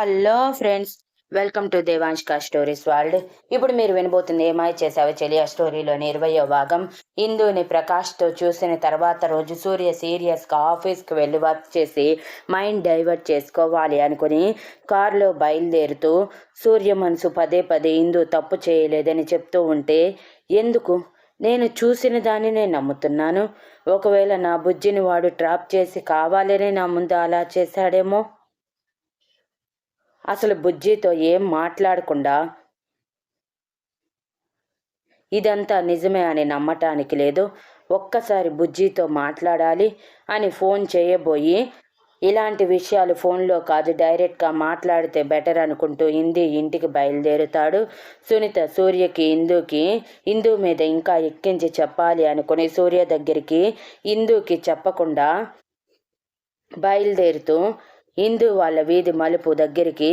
Hello friends welcome to దేవాంష్క stories world. ఇప్పుడు మీరు వినబోతుంది ఏమై చేసావో చెలియా స్టోరీలోని ఇరవయో భాగం. ఇందుని ప్రకాష్తో చూసిన తర్వాత రోజు సూర్య సీరియస్గా ఆఫీస్కి వెళ్ళి వర్క్ చేసి మైండ్ డైవర్ట్ చేసుకోవాలి అనుకుని కారులో బయలుదేరుతూ సూర్య మనసు పదే పదే ఇందు తప్పు చేయలేదని చెప్తూ ఉంటే ఎందుకు? నేను చూసిన దానినే నమ్ముతున్నాను. ఒకవేళ నా బుజ్జిని వాడు ట్రాప్ చేసి కావాలనే నా ముందు అలా చేశాడేమో? అసలు బుజ్జితో ఏం మాట్లాడకుండా ఇదంతా నిజమే అని నమ్మటానికి లేదు. ఒక్కసారి బుజ్జితో మాట్లాడాలి అని ఫోన్ చేయబోయి ఇలాంటి విషయాలు ఫోన్లో కాదు డైరెక్ట్గా మాట్లాడితే బెటర్ అనుకుంటూ ఇంది ఇంటికి బయలుదేరుతాడు. సునీత సూర్యకి ఇందుకి ఇందు మీద ఇంకా ఎక్కించి చెప్పాలి అనుకుని సూర్య దగ్గరికి ఇందుకి చెప్పకుండా బయలుదేరుతూ ఇందు వాళ్ళ వీధి మలుపు దగ్గరికి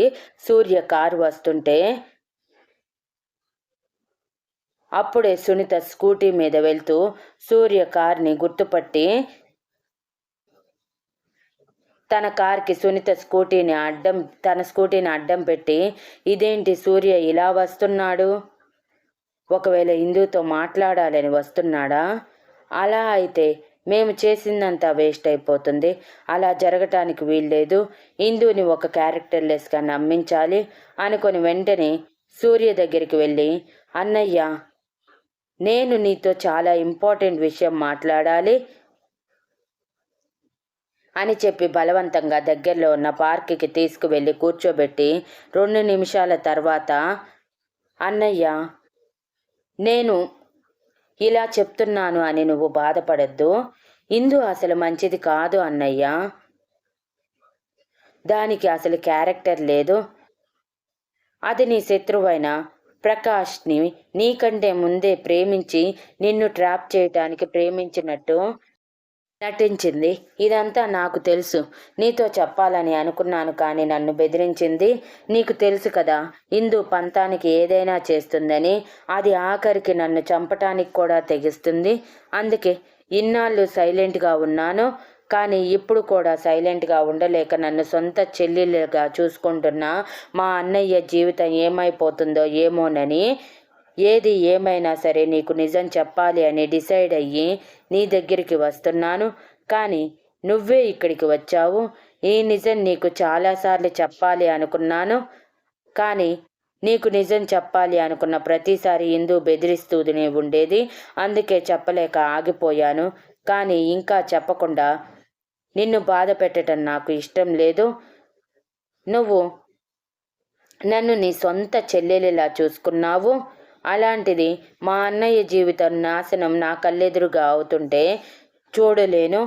సూర్య కారు వస్తుంటే అప్పుడే సునీత స్కూటీ మీద వెళ్తూ సూర్య కార్ని గుర్తుపట్టి తన కార్కి సునీత స్కూటీని అడ్డం తన స్కూటీని అడ్డం పెట్టి ఇదేంటి సూర్య ఇలా వస్తున్నాడు? ఒకవేళ హిందూతో మాట్లాడాలని వస్తున్నాడా? అలా అయితే మేము చేసిందంతా వేస్ట్ అయిపోతుంది. అలా జరగటానికి వీల్లేదు. ఇందుని ఒక క్యారెక్టర్లెస్గా నమ్మించాలి అనుకొని వెంటనే సూర్య దగ్గరికి వెళ్ళి అన్నయ్య నేను నీతో చాలా ఇంపార్టెంట్ విషయం మాట్లాడాలి అని చెప్పి బలవంతంగా దగ్గరలో ఉన్న పార్క్కి తీసుకువెళ్ళి కూర్చోబెట్టి రెండు నిమిషాల తర్వాత అన్నయ్య నేను ఇలా చెప్తున్నాను అని నువ్వు బాధపడద్దు. ఇందు అసలు మంచిది కాదు అన్నయ్య. దానికి అసలు క్యారెక్టర్ లేదు. అది నీ శత్రువైన? ప్రకాష్ని నీకంటే ముందే ప్రేమించి నిన్ను ట్రాప్ చేయటానికి ప్రేమించినట్టు నటించింది. ఇదంతా నాకు తెలుసు. నీతో చెప్పాలని అనుకున్నాను కానీ నన్ను బెదిరించింది. నీకు తెలుసు కదా ఇందు పంతానికి ఏదైనా చేస్తుందని. అది ఆఖరికి నన్ను చంపటానికి కూడా తెగిస్తుంది. అందుకే ఇన్నాళ్ళు సైలెంట్గా ఉన్నాను. కానీ ఇప్పుడు కూడా సైలెంట్గా ఉండలేక నన్ను సొంత చెల్లెలుగా చూసుకుంటున్న మా అన్నయ్య జీవితం ఏమైపోతుందో ఏమోనని ఏది ఏమైనా సరే నీకు నిజం చెప్పాలి అని డిసైడ్ అయ్యి నీ దగ్గరికి వస్తున్నాను. కానీ నువ్వే ఇక్కడికి వచ్చావు. ఈ నిజం నీకు చాలాసార్లు చెప్పాలి అనుకున్నాను. కానీ నీకు నిజం చెప్పాలి అనుకున్న ప్రతిసారి ఇందు బెదిరిస్తూనే ఉండేది. అందుకే చెప్పలేక ఆగిపోయాను. కానీ ఇంకా చెప్పకుండా నిన్ను బాధ పెట్టడం నాకు ఇష్టం లేదు. నువ్వు నన్ను నీ సొంత చెల్లెలిలా చూసుకున్నావు. అలాంటిది మా అన్నయ్య జీవితం నాశనం నా కళ్ళెదురుగా అవుతుంటే చూడలేను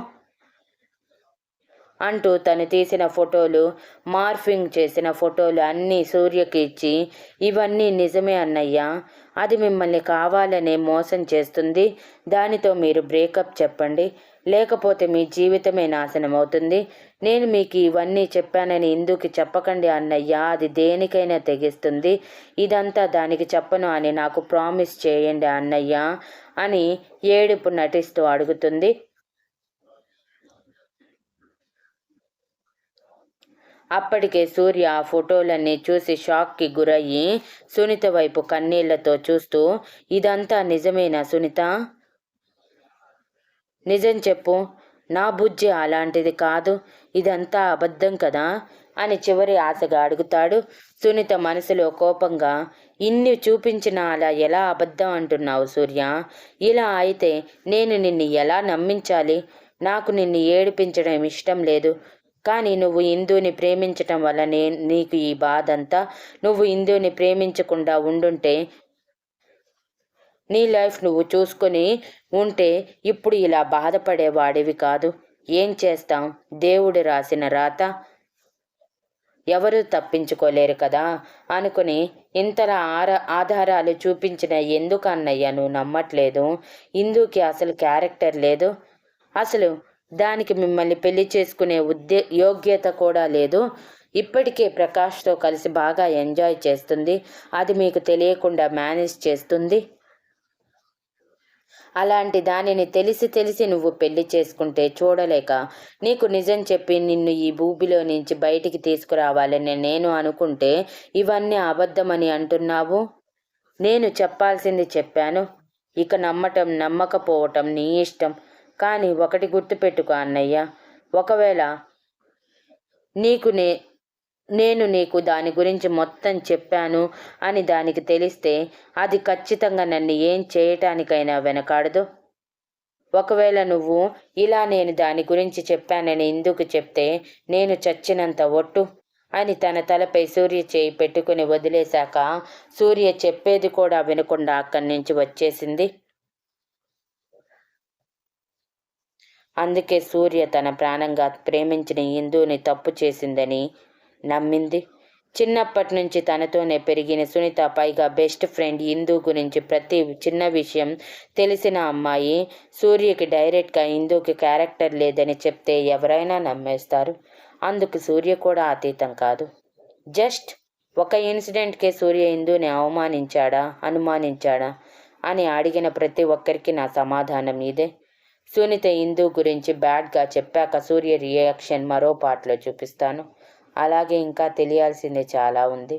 అంటూ తను తీసిన ఫోటోలు మార్ఫింగ్ చేసిన ఫోటోలు అన్నీ సూర్యకి ఇచ్చి ఇవన్నీ నిజమే అన్నయ్య. అది మిమ్మల్ని కావాలనే మోసం చేస్తుంది. దానితో మీరు బ్రేకప్ చెప్పండి. లేకపోతే మీ జీవితమే నాశనం అవుతుంది నేను మీకు ఇవన్నీ చెప్పానని ఇందుకు చెప్పకండి అన్నయ్య. అది దేనికైనా తెగిస్తుంది. ఇదంతా దానికి చెప్పను అని నాకు ప్రామిస్ చేయండి అన్నయ్య అని ఏడుపు నటిస్తూ అడుగుతుంది. అప్పటికే సూర్య ఆ ఫోటోలన్నీ చూసి షాక్కి గురయ్యి సునీత వైపు కన్నీళ్ళతో చూస్తూ ఇదంతా నిజమేనా సునీత? నిజం చెప్పు. నా బుజ్జి అలాంటిది కాదు. ఇదంతా అబద్ధం కదా? అని చివరి ఆశగా అడుగుతాడు సునీత మనసులో కోపంగా. ఇన్ని చూపించినా అలా ఎలా అబద్ధం అంటున్నావు సూర్య? ఇలా అయితే నేను నిన్ను ఎలా నమ్మించాలి? నాకు నిన్ను ఏడిపించడం ఇష్టం లేదు. కానీ నువ్వు ఇందుని ప్రేమించటం వల్ల నే నీకు ఈ బాధ అంతా నువ్వు ఇందుని ప్రేమించకుండా ఉండుంటే నీ లైఫ్ నువ్వు చూసుకొని ఉంటే ఇప్పుడు ఇలా బాధపడేవాడివి కాదు. ఏం చేస్తాం? దేవుడు రాసిన రాత. ఎవరు తప్పించుకోలేరు కదా అనుకుని ఇంతలా ఆర ఆధారాలు చూపించిన ఎందుకు అన్నయ్య నువ్వు నమ్మట్లేదు? ఇందుకి అసలు క్యారెక్టర్ లేదు. అసలు దానికి మిమ్మల్ని పెళ్ళి చేసుకునే ఉద్దే యోగ్యత కూడా లేదు. ఇప్పటికే ప్రకాష్తో కలిసి బాగా ఎంజాయ్ చేస్తుంది. అది మీకు తెలియకుండా మేనేజ్ చేస్తుంది. అలాంటి దానిని తెలిసి తెలిసి నువ్వు పెళ్ళి చేసుకుంటే చూడలేక నీకు నిజం చెప్పి నిన్ను ఈ భూమిలో నుంచి బయటికి తీసుకురావాలని నేను అనుకుంటే ఇవన్నీ అబద్ధమని అంటున్నావు? నేను చెప్పాల్సింది చెప్పాను. ఇక నమ్మటం నమ్మకపోవటం నీ ఇష్టం. కానీ ఒకటి గుర్తుపెట్టుకో అన్నయ్య. ఒకవేళ నీకు నే నేను నీకు దాని గురించి మొత్తం చెప్పాను అని దానికి తెలిస్తే అది ఖచ్చితంగా నన్ను ఏం చేయటానికైనా వెనకాడదు. ఒకవేళ నువ్వు ఇలా నేను దాని గురించి చెప్పానని ఎందుకు చెప్తే నేను చచ్చినంత ఒట్టు అని తన తలపై సూర్య చేయి పెట్టుకుని వదిలేశాక సూర్య చెప్పేది కూడా వినకుండా అక్కడి నుంచి వచ్చేసింది. అందుకే సూర్య తన ప్రాణంగా ప్రేమించిన ఇందుని తప్పు చేసిందని నమ్మింది. చిన్నప్పటి నుంచి తనతోనే పెరిగిన సునీత పైగా బెస్ట్ ఫ్రెండ్ ఇందు గురించి ప్రతి చిన్న విషయం తెలిసిన అమ్మాయి సూర్యకి డైరెక్ట్గా ఇందుకి క్యారెక్టర్ లేదని చెప్తే ఎవరైనా నమ్మేస్తారు. అందుకు సూర్య కూడా అతీతం కాదు. జస్ట్ ఒక ఇన్సిడెంట్కే సూర్య ఇందుని అవమానించాడా అనుమానించాడా అని అడిగిన ప్రతి ఒక్కరికి నా సమాధానం ఇదే. సునీత ఇందు గురించి బ్యాడ్గా చెప్పాక సూర్య రియాక్షన్ మరో పాటలో చూపిస్తాను. అలాగే ఇంకా తెలియాల్సింది చాలా ఉంది.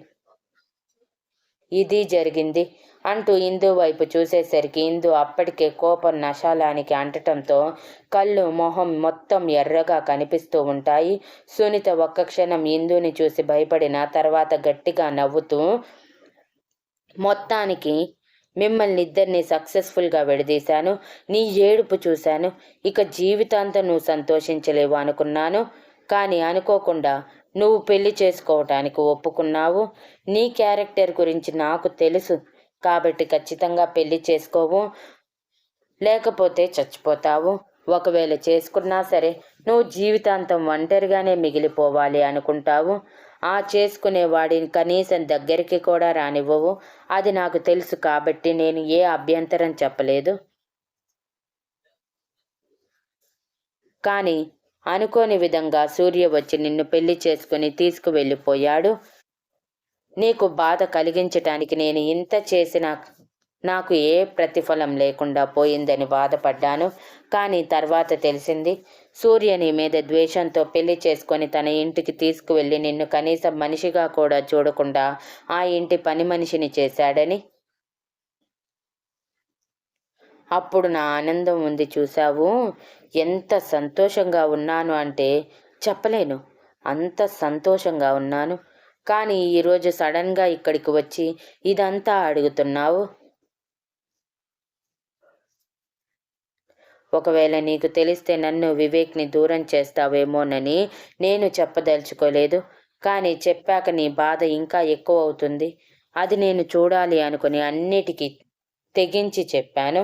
ఇది జరిగింది అంటూ ఇందు వైపు చూసేసరికి ఇందు అప్పటికే కోపం నశాలానికి అంటటంతో కళ్ళు మొహం మొత్తం ఎర్రగా కనిపిస్తూ ఉంటాయి. సునీత ఒక్క క్షణం ఇందుని చూసి భయపడిన తర్వాత గట్టిగా నవ్వుతూ మొత్తానికి మిమ్మల్ని ఇద్దరిని సక్సెస్ఫుల్గా విడదీశాను. నీ ఏడుపు చూశాను. ఇక జీవితాంతం నువ్వు సంతోషించలేవు అనుకున్నాను. కానీ అనుకోకుండా నువ్వు పెళ్ళి చేసుకోవటానికి ఒప్పుకున్నావు. నీ క్యారెక్టర్ గురించి నాకు తెలుసు. కాబట్టి ఖచ్చితంగా పెళ్ళి చేసుకోవు. లేకపోతే చచ్చిపోతావు. ఒకవేళ చేసుకున్నా సరే నువ్వు జీవితాంతం ఒంటరిగానే మిగిలిపోవాలి అనుకుంటావు. ఆ చేసుకునే వాడిని కనీసం దగ్గరికి కూడా రానివ్వవు. అది నాకు తెలుసు కాబట్టి నేను ఏ అభ్యంతరం చెప్పలేదు. కానీ అనుకోని విధంగా సూర్య వచ్చి నిన్ను పెళ్ళి చేసుకుని తీసుకువెళ్ళిపోయాడు. నీకు బాధ కలిగించటానికి నేను ఇంత చేసిన నాకు ఏ ప్రతిఫలం లేకుండా పోయిందని బాధపడ్డాను. కానీ తర్వాత తెలిసింది సూర్య నీ మీద ద్వేషంతో పెళ్ళి చేసుకొని తన ఇంటికి తీసుకువెళ్ళి నిన్ను కనీసం మనిషిగా కూడా చూడకుండా ఆ ఇంటి పని మనిషిని చేశాడని. అప్పుడు నా ఆనందం ఉంది చూసావు ఎంత సంతోషంగా ఉన్నాను అంటే చెప్పలేను. అంత సంతోషంగా ఉన్నాను. కానీ ఈరోజు సడన్గా ఇక్కడికి వచ్చి ఇదంతా అడుగుతున్నావు. ఒకవేళ నీకు తెలిస్తే నన్ను వివేక్ని దూరం చేస్తావేమోనని నేను చెప్పదలుచుకోలేదు. కానీ చెప్పాక నీ బాధ ఇంకా ఎక్కువ అవుతుంది. అది నేను చూడాలి అనుకుని అన్నిటికీ తెగించి చెప్పాను.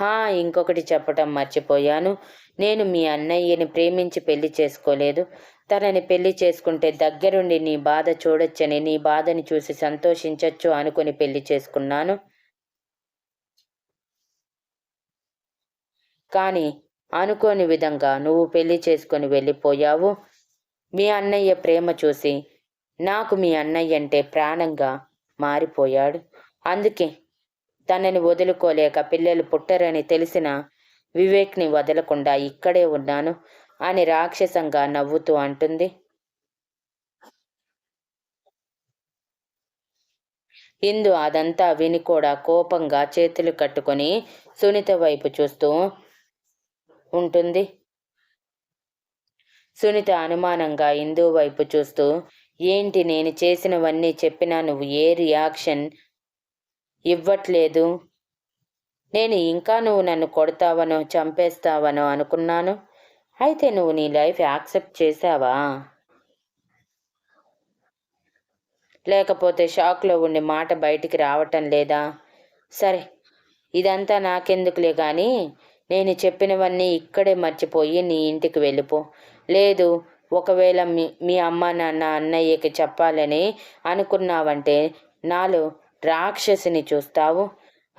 హా ఇంకొకటి చెప్పటం మర్చిపోయాను. నేను మీ అన్నయ్యని ప్రేమించి పెళ్ళి చేసుకోలేదు. తనని పెళ్ళి చేసుకుంటే దగ్గరుండి నీ బాధ చూడొచ్చని నీ బాధని చూసి సంతోషించచ్చు అనుకుని పెళ్ళి చేసుకున్నాను. కానీ అనుకోని విధంగా నువ్వు పెళ్ళి చేసుకొని వెళ్ళిపోయావు. మీ అన్నయ్య ప్రేమ చూసి నాకు మీ అన్నయ్య అంటే ప్రాణంగా మారిపోయాడు. అందుకే తనని వదులుకోలేక పిల్లలు పుట్టరని తెలిసిన వివేక్ని వదలకుండా ఇక్కడే ఉన్నాను అని రాక్షసంగా నవ్వుతూ అంటుంది. ఇందు అదంతా విని కూడా కోపంగా చేతులు కట్టుకొని సునీత వైపు చూస్తూ ఉంటుంది. సునీత అనుమానంగా ఇందు వైపు చూస్తూ ఏంటి నేను చేసినవన్నీ చెప్పినా నువ్వు ఏ రియాక్షన్ ఇవ్వట్లేదు. నేను ఇంకా నువ్వు నన్ను కొడతావనో చంపేస్తావనో అనుకున్నాను. అయితే నువ్వు నీ లైఫ్ యాక్సెప్ట్ చేసావా లేకపోతే షాక్లో ఉండి మాట బయటికి రావటం లేదా? సరే ఇదంతా నాకెందుకులే కానీ నేను చెప్పినవన్నీ ఇక్కడే మర్చిపోయి నీ ఇంటికి వెళ్ళిపో. లేదు ఒకవేళ మీ మీ అమ్మ నాన్న అన్నయ్యకి చెప్పాలని అనుకున్నావంటే నాలో రాక్షసిని చూస్తావు?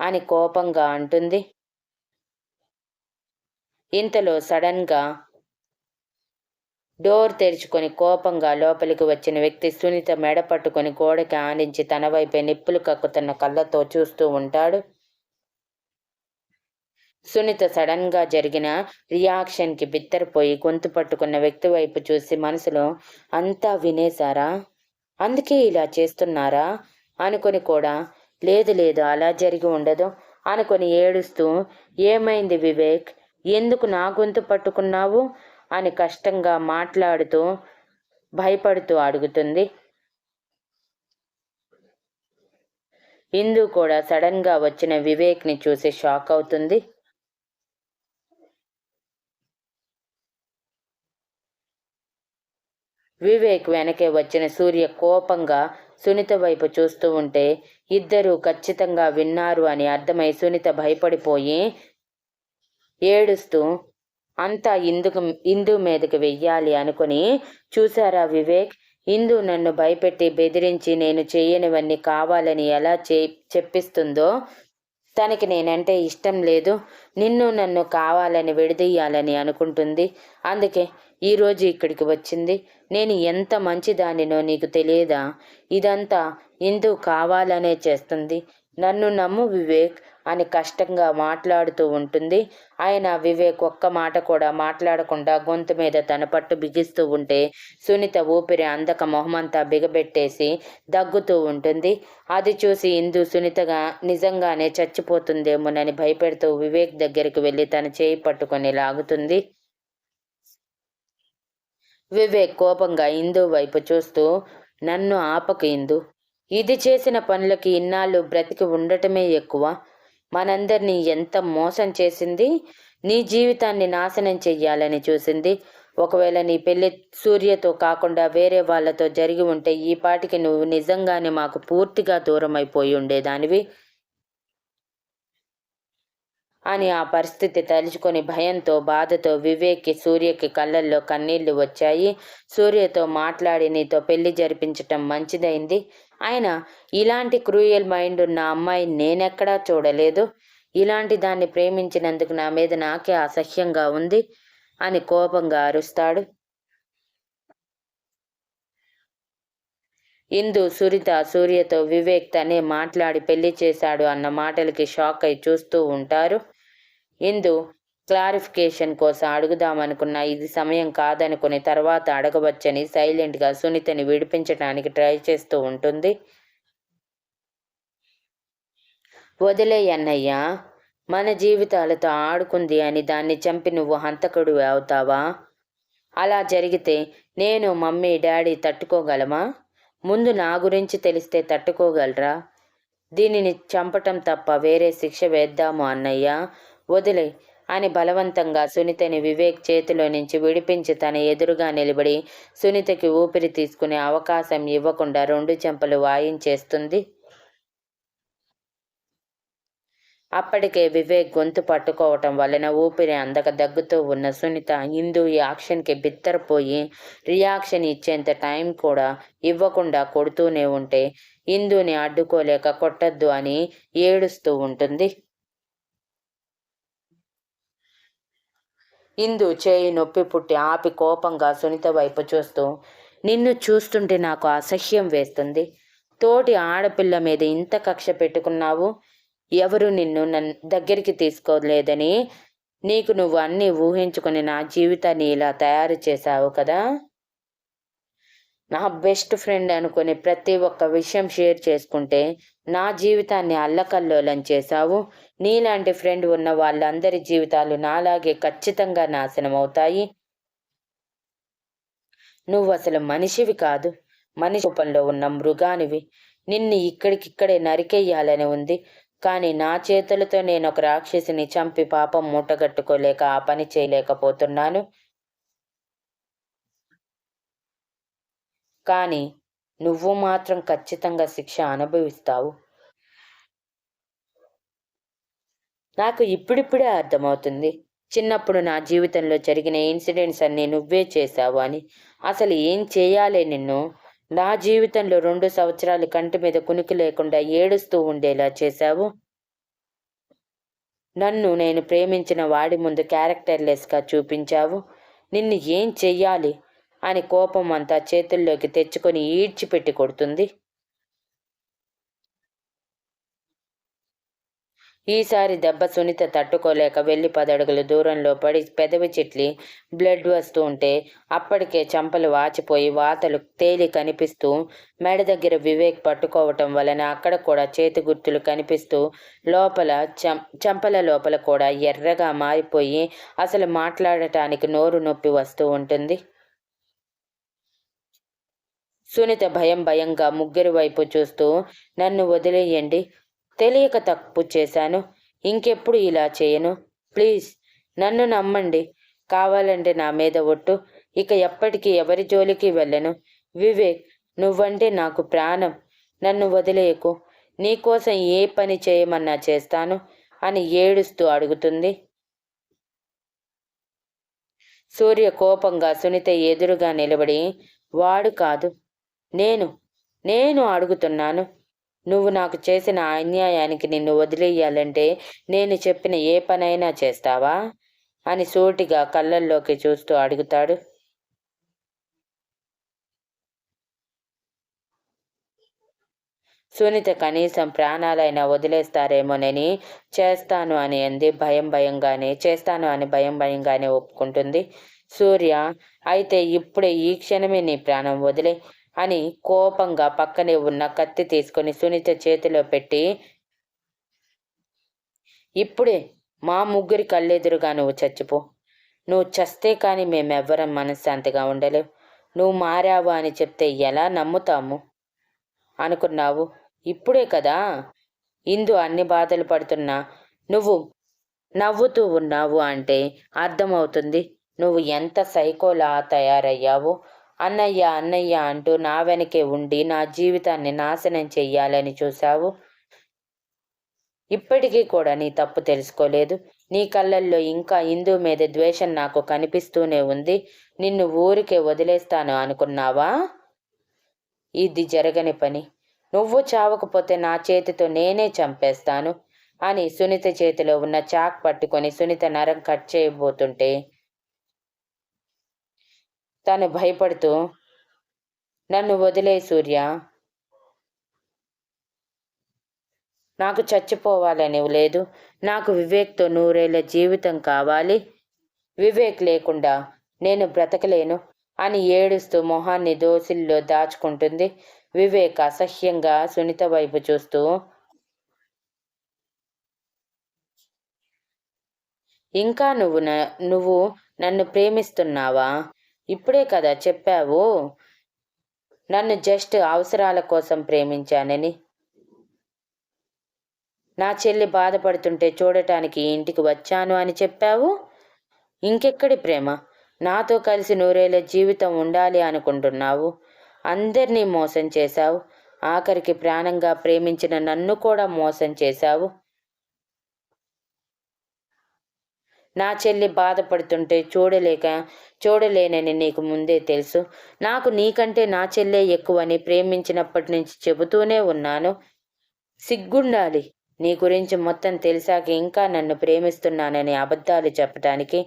అని కోపంగా అంటుంది. ఇంతలో సడన్గా డోర్ తెరుచుకొని కోపంగా లోపలికి వచ్చిన వ్యక్తి సునీత మెడ పట్టుకొని గోడకి ఆనించి తన వైపే నిప్పులు కక్కుతున్న కళ్ళతో చూస్తూ ఉంటాడు. సునీత సడన్గా జరిగిన రియాక్షన్కి బిత్తరపోయి గొంతు పట్టుకున్న వ్యక్తి వైపు చూసి మనసులో అంతా వినేశారా? అందుకే ఇలా చేస్తున్నారా? అనుకొని కూడా లేదు లేదు అలా జరిగి ఉండదు అనుకొని ఏడుస్తూ ఏమైంది వివేక్? ఎందుకు నా గొంతు పట్టుకున్నావు? అని కష్టంగా మాట్లాడుతూ భయపడుతూ అడుగుతుంది. ఇందు కూడా సడన్గా వచ్చిన వివేక్ని చూసి షాక్ అవుతుంది. వివేక్ వెనకే వచ్చిన సూర్య కోపంగా సునీత వైపు చూస్తూ ఉంటే ఇద్దరూ ఖచ్చితంగా విన్నారు అని అర్థమై సునీత భయపడిపోయి ఏడుస్తూ అంతా ఇందుకు ఇందు మీదకి వెయ్యాలి అనుకుని చూసారా వివేక్? ఇందు నన్ను భయపెట్టి బెదిరించి నేను చేయనివన్నీ కావాలని ఎలా చే చెప్పిస్తుందో తనకి నేనంటే ఇష్టం లేదు. నిన్ను నన్ను కావాలని విడదీయాలని అనుకుంటుంది. అందుకే ఈరోజు ఇక్కడికి వచ్చింది. నేను ఎంత మంచిదానినో నీకు తెలియదా? ఇదంతా ఇందు కావాలనే చేస్తుంది. నన్ను నమ్ము వివేక్. అని కష్టంగా మాట్లాడుతూ ఉంటుంది. ఆయన వివేక్ ఒక్క మాట కూడా మాట్లాడకుండా గొంతు మీద తన పట్టు బిగిస్తూ ఉంటే సునీత ఊపిరి అందక మొహమంతా బిగబెట్టేసి దగ్గుతూ ఉంటుంది. అది చూసి ఇందు సునీతగా నిజంగానే చచ్చిపోతుందేమోనని భయపెడుతూ వివేక్ దగ్గరికి వెళ్ళి తన చేయి పట్టుకొని లాగుతుంది. వివేక్ కోపంగా ఇందు వైపు చూస్తూ నన్ను ఆపక ఇందు. ఇది చేసిన పనులకి ఇన్నాళ్ళు బ్రతికి ఉండటమే ఎక్కువ. మనందరినీ ఎంత మోసం చేసింది నీ జీవితాన్ని నాశనం చెయ్యాలని చూసింది. ఒకవేళ నీ పెళ్ళి సూర్యతో కాకుండా వేరే వాళ్ళతో జరిగి ఉంటే ఈ పాటికి నువ్వు నిజంగానే మాకు పూర్తిగా దూరం అయిపోయి ఉండేదానివి? అని ఆ పరిస్థితి తలుచుకొని భయంతో బాధతో వివేక్కి సూర్యకి కళ్ళల్లో కన్నీళ్ళు వచ్చాయి. సూర్యతో మాట్లాడి నీతో పెళ్ళి జరిపించటం మంచిదైంది. ఆయన ఇలాంటి క్రూయల్ మైండ్ ఉన్న అమ్మాయి నేనెక్కడా చూడలేదు. ఇలాంటి దాన్ని ప్రేమించినందుకు నా మీద నాకే అసహ్యంగా ఉంది అని కోపంగా అరుస్తాడు. ఇందు సురిత సూర్యతో వివేక్ తనే మాట్లాడి పెళ్ళి చేశాడు అన్న మాటలకి షాక్ అయి చూస్తూ ఉంటారు. ఇందు క్లారిఫికేషన్ కోసం అడుగుదామనుకున్న ఇది సమయం కాదనుకుని తర్వాత అడగవచ్చని సైలెంట్గా సునీతని విడిపించడానికి ట్రై చేస్తూ ఉంటుంది. వదిలే అన్నయ్య మన జీవితాలతో ఆడుకుంది అని దాన్ని చంపి నువ్వు హంతకుడు అవుతావా? అలా జరిగితే నేను మమ్మీ డాడీ తట్టుకోగలమా? ముందు నా గురించి తెలిస్తే తట్టుకోగలరా? దీనిని చంపటం తప్ప వేరే శిక్ష వేద్దాము అన్నయ్య. వదిలే అని బలవంతంగా సునీతని వివేక్ చేతిలో నుంచి విడిపించి తన ఎదురుగా నిలబడి సునీతకి ఊపిరి తీసుకునే అవకాశం ఇవ్వకుండా రెండు చెంపలు వాయించేస్తుంది. అప్పటికే వివేక్ గొంతు పట్టుకోవటం వలన ఊపిరి అందక దగ్గుతూ ఉన్న సునీత ఇందు ఈ యాక్షన్కి బిత్తరపోయి రియాక్షన్ ఇచ్చేంత టైం కూడా ఇవ్వకుండా కొడుతూనే ఉంటే ఇందుని అడ్డుకోలేక కొట్టద్దు అని ఏడుస్తూ ఉంటుంది. ఇందు చేయి నొప్పి పుట్టి ఆపి కోపంగా సునీత వైపు చూస్తూ నిన్ను చూస్తుంటే నాకు అసహ్యం వేస్తుంది. తోటి ఆడపిల్ల మీద ఇంత కక్ష పెట్టుకున్నావు? ఎవరు నిన్ను నన్ను దగ్గరికి తీసుకోలేదని నీకు నువ్వు అన్నీ ఊహించుకుని నా జీవితాన్ని ఇలా తయారు చేశావు కదా? నా బెస్ట్ ఫ్రెండ్ అనుకుని ప్రతి ఒక్క విషయం షేర్ చేసుకుంటే నా జీవితాన్ని అల్లకల్లోలం చేశావు. నీలాంటి ఫ్రెండ్ ఉన్న వాళ్ళందరి జీవితాలు నాలాగే ఖచ్చితంగా నాశనం అవుతాయి. నువ్వు అసలు మనిషివి కాదు. మనిషి రూపంలో ఉన్న మృగానివి. నిన్ను ఇక్కడికిక్కడే నరికేయాలని ఉంది. కానీ నా చేతులతో నేను ఒక రాక్షసిని చంపి పాపం మూటగట్టుకోలేక ఆ పని చేయలేకపోతున్నాను. కానీ నువ్వు మాత్రం ఖచ్చితంగా శిక్ష అనుభవిస్తావు. నాకు ఇప్పుడిప్పుడే అర్థమవుతుంది. చిన్నప్పుడు నా జీవితంలో జరిగిన ఇన్సిడెంట్స్ అన్నీ నువ్వే చేశావు అని. అసలు ఏం చేయాలే నిన్ను? నా జీవితంలో రెండు సంవత్సరాలు కంటి మీద కునికి లేకుండా ఏడుస్తూ ఉండేలా చేశావు. నన్ను నేను ప్రేమించిన వాడి ముందు క్యారెక్టర్లెస్గా చూపించావు. నిన్ను ఏం చెయ్యాలి? అని కోపం అంతా చేతుల్లోకి తెచ్చుకొని ఈడ్చిపెట్టి కొడుతుంది. ఈసారి దెబ్బ సునీత తట్టుకోలేక వెళ్ళి పదడుగుల దూరంలో పడి పెదవి చిట్లి బ్లడ్ వస్తూ ఉంటే అప్పటికే చంపలు వాచిపోయి వాతలు తేలి కనిపిస్తూ మెడ దగ్గర వివేక్ పట్టుకోవటం వలన అక్కడ కూడా చేతి గుర్తులు కనిపిస్తూ లోపల చం చంపల లోపల కూడా ఎర్రగా మారిపోయి అసలు మాట్లాడటానికి నోరు నొప్పి వస్తూ ఉంటుంది. సునీత భయం భయంగా ముగ్గురు వైపు చూస్తూ నన్ను వదిలేయండి. తెలియక తప్పు చేశాను. ఇంకెప్పుడు ఇలా చేయను. ప్లీజ్ నన్ను నమ్మండి. కావాలంటే నా మీద ఒట్టు. ఇక ఎప్పటికీ ఎవరి జోలికి వెళ్ళను. వివేక్ నువ్వంటే నాకు ప్రాణం. నన్ను వదిలేయకు. నీకోసం ఏ పని చేయమన్నా చేస్తాను అని ఏడుస్తూ అడుగుతుంది. సూర్య కోపంగా సునీత ఎదురుగా నిలబడి వాడు కాదు. నేను నేను అడుగుతున్నాను. నువ్వు నాకు చేసిన అన్యాయానికి నిన్ను వదిలేయాలంటే నేను చెప్పిన ఏ పనైనా చేస్తావా? అని సూటిగా కళ్ళల్లోకి చూస్తూ అడుగుతాడు. సునీత కనీసం ప్రాణాలైనా వదిలేస్తారేమోనని చేస్తాను అని అంది. భయం భయంగానే చేస్తాను అని భయం భయంగానే ఒప్పుకుంటుంది. సూర్య అయితే ఇప్పుడే ఈ క్షణమే నీ ప్రాణం వదిలే. అని కోపంగా పక్కనే ఉన్న కత్తి తీసుకొని సునీత చేతిలో పెట్టి ఇప్పుడే మా ముగ్గురి కళ్ళెదురుగా నువ్వు చచ్చిపో. నువ్వు చస్తే కానీ మేమెవ్వరం మనశ్శాంతిగా ఉండలేవు నువ్వు మారావు అని చెప్తే ఎలా నమ్ముతాము? అనుకున్నావు. ఇప్పుడే కదా? ఇందు అన్ని బాధలు పడుతున్నా. నువ్వు నవ్వుతూ ఉన్నావు అంటే అర్థమవుతుంది. నువ్వు ఎంత సైకోలా తయారయ్యావో? అన్నయ్య అన్నయ్య అంటూ నా వెనకే ఉండి నా జీవితాన్ని నాశనం చెయ్యాలని చూశావు. ఇప్పటికీ కూడా నీ తప్పు తెలుసుకోలేదు. నీ కళ్ళల్లో ఇంకా హిందూ మీద ద్వేషం నాకు కనిపిస్తూనే ఉంది. నిన్ను ఊరికే వదిలేస్తాను అనుకున్నావా? ఇది జరగని పని. నువ్వు చావకపోతే నా చేతితో నేనే చంపేస్తాను అని సునీత చేతిలో ఉన్న చాక్ పట్టుకొని సునీత నరం కట్ చేయబోతుంటే తను భయపడుతూ నన్ను వదిలే సూర్య. నాకు చచ్చిపోవాలని లేదు. నాకు వివేక్తో నూరేళ్ళ జీవితం కావాలి. వివేక్ లేకుండా నేను బ్రతకలేను అని ఏడుస్తూ మొహాన్ని దోసిల్లో దాచుకుంటుంది వివేక్ అసహ్యంగా సునీత వైపు చూస్తూ. ఇంకా నువ్వు నువ్వు నన్ను ప్రేమిస్తున్నావా? ఇప్పుడే కదా చెప్పావు. నన్ను జస్ట్ అవసరాల కోసం ప్రేమించానని. నా చెల్లి బాధపడుతుంటే చూడటానికి ఇంటికి వచ్చాను అని చెప్పావు. ఇంకెక్కడి ప్రేమ? నాతో కలిసి నూరేళ్ళ జీవితం ఉండాలి అనుకుంటున్నావు. అందరినీ మోసం చేశావు. ఆఖరికి ప్రాణంగా ప్రేమించిన నన్ను కూడా మోసం చేశావు. నా చెల్లి బాధపడుతుంటే చూడలేక చూడలేనని నీకు ముందే తెలుసు. నాకు నీకంటే నా చెల్లే ఎక్కువని ప్రేమించినప్పటి నుంచి చెబుతూనే ఉన్నాను. సిగ్గుండాలి. నీ గురించి మొత్తం తెలిసాక ఇంకా నన్ను ప్రేమిస్తున్నానని అబద్ధాలు చెప్పటానికి.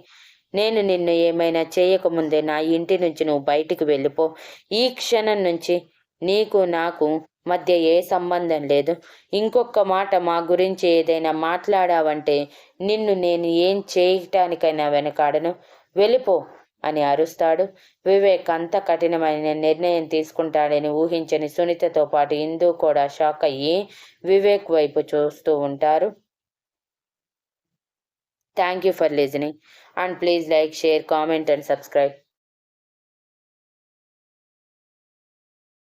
నేను నిన్ను ఏమైనా చేయకముందే నా ఇంటి నుంచి నువ్వు బయటికి వెళ్ళిపో. ఈ క్షణం నుంచి నీకు నాకు మధ్య ఏ సంబంధం లేదు. ఇంకొక మాట మా గురించి ఏదైనా మాట్లాడావంటే నిన్ను నేను ఏం చేయటానికైనా వెనకాడను. వెళ్ళిపో అని అరుస్తాడు. వివేక్ అంత కఠినమైన నిర్ణయం తీసుకుంటాడని ఊహించని సునీతతో పాటు ఇందు కూడా షాక్ అయ్యి వివేక్ వైపు చూస్తూ ఉంటారు. Thank you for listening and please like share comment and subscribe.